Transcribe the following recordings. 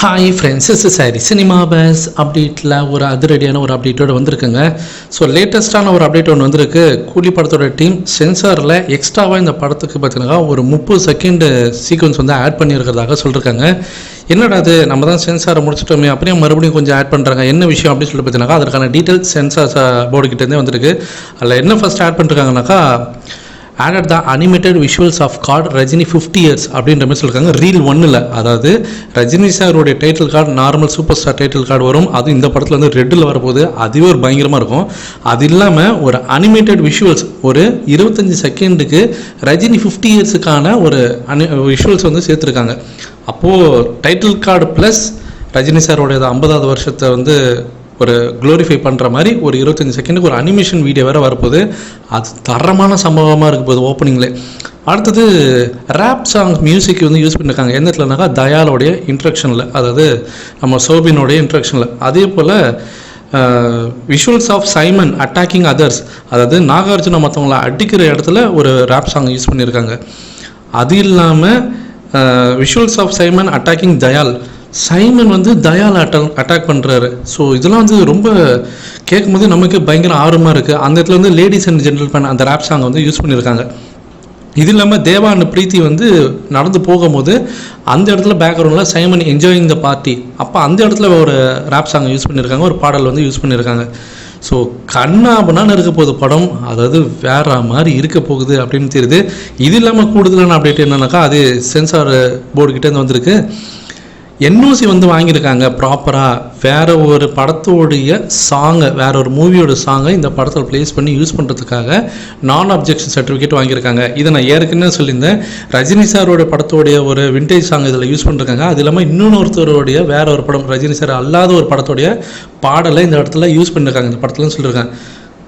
Hi friends is sorry cinema buzz அப்டேட்டில் ஒரு அதிரடியான ஒரு அப்டேட்டோட வந்திருக்குங்க. ஸோ லேட்டஸ்ட்டான ஒரு அப்டேட் ஒன்று வந்திருக்கு. கூலி படத்தோட டீம் சென்சாரில் எக்ஸ்ட்ராவாக இந்த படத்துக்கு பார்த்தீங்கன்னா ஒரு முப்பது செகண்டு சீக்வன்ஸ் வந்து ஆட் பண்ணியிருக்கிறதாக சொல்லியிருக்காங்க என்னடா அது நம்ம தான் சென்சாரை முடிச்சிட்டோமே. அப்படியே மறுபடியும் கொஞ்சம் ஆட் பண்ணுறாங்க என்ன விஷயம் அப்படின்னு சொல்லி பார்த்தீங்கன்னா அதற்கான டீட்டெயில்ஸ் சென்சார் போர்டு கிட்டேருந்தே வந்திருக்கு. அதில் என்ன first add பண்ணிருக்காங்கனாக்கா added the animated visuals of card Rajini fifty years அப்படின்ற மாதிரி சொல்லியிருக்காங்க ரீல் ஒன்னில் அதாவது ரஜினி சாருடைய title card normal super star title card வரும். அது இந்த படத்தில் வந்து ரெட்டில் வரப்போகுது. அதுவே ஒரு பயங்கரமாக இருக்கும். அது இல்லாமல் ஒரு அனிமேட்டட் விஷுவல்ஸ் ஒரு இருபத்தஞ்சி செகண்டுக்கு ரஜினி ஃபிஃப்டி இயர்ஸுக்கான ஒரு அனி விஷுவல்ஸ் வந்து சேர்த்துருக்காங்க. அப்போது டைட்டில் கார்டு ப்ளஸ் ரஜினி சாரோடைய ஐம்பதாவது வருஷத்தை வந்து ஒரு க்ளோரிஃபை பண்ணுற மாதிரி ஒரு இருபத்தஞ்சி செகண்டுக்கு ஒரு அனிமேஷன் வீடியோ வேறு வரப்போகுது. அது தரமான சம்பவமாக இருக்க போகுது ஓப்பனிங்கில் அடுத்தது ரேப் சாங் மியூசிக் வந்து யூஸ் பண்ணியிருக்காங்க எந்த இடத்துலனாக்கா தயாலோடைய இன்ட்ரக்ஷனில் அதாவது நம்ம சோபினோடைய இன்ட்ரக்ஷனில் அதே போல் visuals of Simon attacking others அதாவது நாகார்ஜுன மற்றவங்கள அடிக்கிற இடத்துல ஒரு ரேப் சாங் யூஸ் பண்ணியிருக்காங்க அது இல்லாமல் visuals of Simon attacking Dayal Simon வந்து தயால் அட்டாக் அட்டாக் பண்ணுறாரு ஸோ இதெல்லாம் வந்து ரொம்ப கேட்கும்போது நமக்கு பயங்கர ஆர்வமாக இருக்குது அந்த இடத்துல வந்து லேடிஸ் அண்ட் ஜென்ரல் பண்ண அந்த ரேப் சாங் வந்து யூஸ் பண்ணியிருக்காங்க. இது இல்லாமல் தேவா அண்ட் பிரீத்தி வந்து நடந்து போகும்போது அந்த இடத்துல பேக்ரவுண்டில் சைமன் என்ஜாயிங் த பார்ட்டி அப்போ அந்த இடத்துல ஒரு ரேப் சாங் யூஸ் பண்ணியிருக்காங்க. ஒரு பாடல் வந்து யூஸ் பண்ணியிருக்காங்க. ஸோ கண்ணாபனான்னு இருக்க போகுது படம். அதாவது வேற மாதிரி இருக்க போகுது அப்படின்னு தெரியுது. இது இல்லாமல் கூடுதலான அப்டேட் என்னன்னாக்கா அது சென்சார் போர்டு கிட்டேருந்து வந்திருக்கு. என்ஓசி வந்து வாங்கியிருக்காங்க ப்ராப்பராக வேற ஒரு படத்தோடைய சாங்கை வேற ஒரு மூவியோட சாங்கை இந்த படத்தில் ப்ளேஸ் பண்ணி யூஸ் பண்ணுறதுக்காக நான் அப்ஜெக்ஷன் சர்டிஃபிகேட் வாங்கியிருக்காங்க. இதை நான் ஏற்கனவே சொல்லியிருந்தேன். ரஜினி சாரோட படத்தோடைய ஒரு விண்டேஜ் சாங் இதில் யூஸ் பண்ணிருக்காங்க அது இல்லாமல் இன்னொருத்தருடைய வேற ஒரு படம் ரஜினி சார் அல்லாத ஒரு படத்தோடைய பாடலை இந்த இடத்துல யூஸ் பண்ணியிருக்காங்க இந்த படத்துலன்னு சொல்லியிருக்காங்க.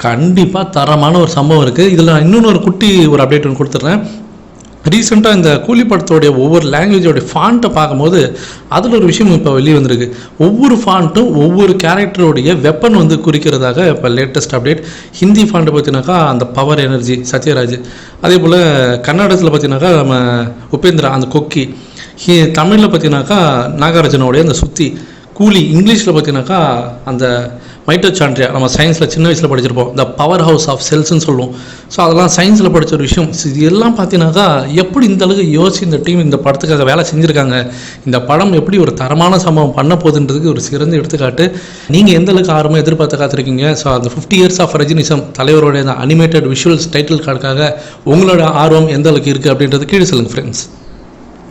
கண்டிப்பாக தரமான ஒரு சம்பவம் இருக்குது இதில் நான் இன்னொன்று ஒரு குட்டி ஒரு அப்டேட் ஒன்று கொடுத்துட்றேன். ரீசெண்டாக இந்த கூலி படத்தோடைய ஒவ்வொரு லாங்குவேஜோடைய ஃபாண்ட்டை பார்க்கும்போது அதில் ஒரு விஷயம் இப்போ வெளியே வந்திருக்கு ஒவ்வொரு ஃபாண்ட்டும் ஒவ்வொரு கேரக்டருடைய வெப்பன் வந்து குறிக்கிறதாக இப்போ லேட்டஸ்ட் அப்டேட் ஹிந்தி ஃபாண்ட்டை பார்த்தீங்கன்னாக்கா அந்த பவர் எனர்ஜி சத்யராஜ். அதே போல் கன்னடத்தில் பார்த்தீங்கன்னாக்கா நம்ம உபேந்திரா அந்த கொக்கி. ஹி தமிழில் பார்த்தீங்கன்னாக்கா நாகார்ஜுனோடைய அந்த சுத்தி. கூலி இங்கிலீஷில் பார்த்தீங்கன்னாக்கா அந்த மைட்டோசாண்ட்ரியா நம்ம சயின்ஸில் சின்ன வயசில் படிச்சிருப்போம். இந்த பவர் ஹவுஸ் ஆஃப் செல்ஸ்ன்னு சொல்லுவோம். ஸோ அதெல்லாம் சயின்ஸில் படித்த ஒரு விஷயம். இது எல்லாம் பார்த்தீங்கன்னாக்கா எப்படி இந்த அளவுக்கு யோசிச்சு இந்த டீம் இந்த படத்துக்காக வேலை செஞ்சுருக்காங்க? இந்த படம் எப்படி ஒரு தரமான சம்பவம் பண்ண போகுதுன்றதுக்கு ஒரு சிறந்த எடுத்துக்காட்டு. நீங்கள் எந்த அளவுக்கு ஆர்வமாக எதிர்பார்த்து காத்திருக்கீங்க? ஸோ அந்த ஃபிஃப்டி இயர்ஸ் ஆஃப் ரஜினிசம் தலைவருடைய அந்த அனிமேட்டட் விஷுவல்ஸ் டைட்டில் கார்டுக்காக உங்களோட ஆர்வம் எந்த அளவுக்கு இருக்குது அப்படின்றது கீழே சொல்லுங்கள் ஃப்ரெண்ட்ஸ்